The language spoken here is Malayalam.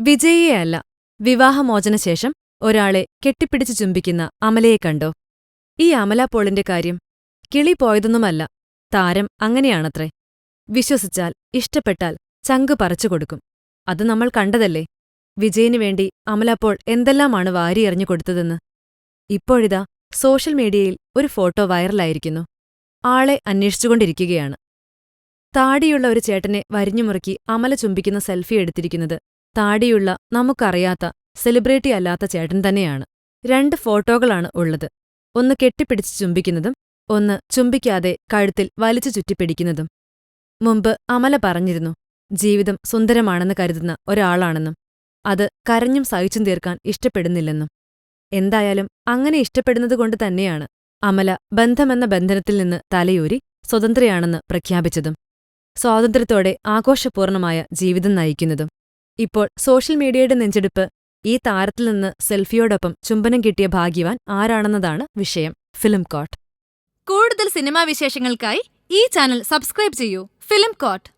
വിജയിയെയല്ല വിവാഹമോചനശേഷം ഒരാളെ കെട്ടിപ്പിടിച്ച് ചുംബിക്കുന്ന അമലയെ കണ്ടോ? ഈ അമല പോളിന്റെ കാര്യം കിളി പോയതൊന്നുമല്ല താരം അങ്ങനെയാണത്രേ. വിശ്വസിച്ചാൽ ഇഷ്ടപ്പെട്ടാൽ ചങ്ക് പറിച്ചുകൊടുക്കും അത് നമ്മൾ കണ്ടതല്ലേ? വിജയിനു വേണ്ടി അമല പോൾ എന്തെല്ലാമാണ് വാരിയെറിഞ്ഞു കൊടുത്തതെന്ന്. ഇപ്പോഴിതാ സോഷ്യൽ മീഡിയയിൽ ഒരു ഫോട്ടോ വൈറലായിരിക്കുന്നു. ആളെ അന്വേഷിച്ചുകൊണ്ടിരിക്കുകയാണ്. താടിയുള്ള ഒരു ചേട്ടനെ വരിഞ്ഞുമുറുക്കി അമല ചുംബിക്കുന്ന സെൽഫി എടുത്തിരിക്കുന്നത് താടിയുള്ള നമുക്കറിയാത്ത സെലിബ്രിറ്റി അല്ലാത്ത ചേട്ടൻ തന്നെയാണ്. രണ്ട് ഫോട്ടോകളാണ് ഉള്ളത്. ഒന്ന് കെട്ടിപ്പിടിച്ച് ചുംബിക്കുന്നതും ഒന്ന് ചുംബിക്കാതെ കഴുത്തിൽ വലിച്ചു ചുറ്റിപ്പിടിക്കുന്നതും. മുമ്പ് അമല പറഞ്ഞിരുന്നു ജീവിതം സുന്ദരമാണെന്ന് കരുതുന്ന ഒരാളാണെന്നും അത് കരഞ്ഞും സഹിച്ചും തീർക്കാൻ ഇഷ്ടപ്പെടുന്നില്ലെന്നും. എന്തായാലും അങ്ങനെ ഇഷ്ടപ്പെടുന്നതുകൊണ്ട് തന്നെയാണ് അമല ബന്ധമെന്ന ബന്ധനത്തിൽ നിന്ന് തലയൂരി സ്വതന്ത്രയാണെന്ന് പ്രഖ്യാപിച്ചതും. സ്വാതന്ത്ര്യത്തോടെ ആഘോഷപൂർണമായ ജീവിതം നയിക്കുന്നതും. ഇപ്പോൾ സോഷ്യൽ മീഡിയയുടെ നെഞ്ചെടുപ്പ് ഈ താരത്തിൽ നിന്ന് സെൽഫിയോടൊപ്പം ചുംബനം കിട്ടിയ ഭാഗ്യവാൻ ആരാണെന്നതാണ് വിഷയം. ഫിലിം കോട്ട്. കൂടുതൽ സിനിമാ വിശേഷങ്ങൾക്കായി ഈ ചാനൽ സബ്സ്ക്രൈബ് ചെയ്യൂ. Film coat.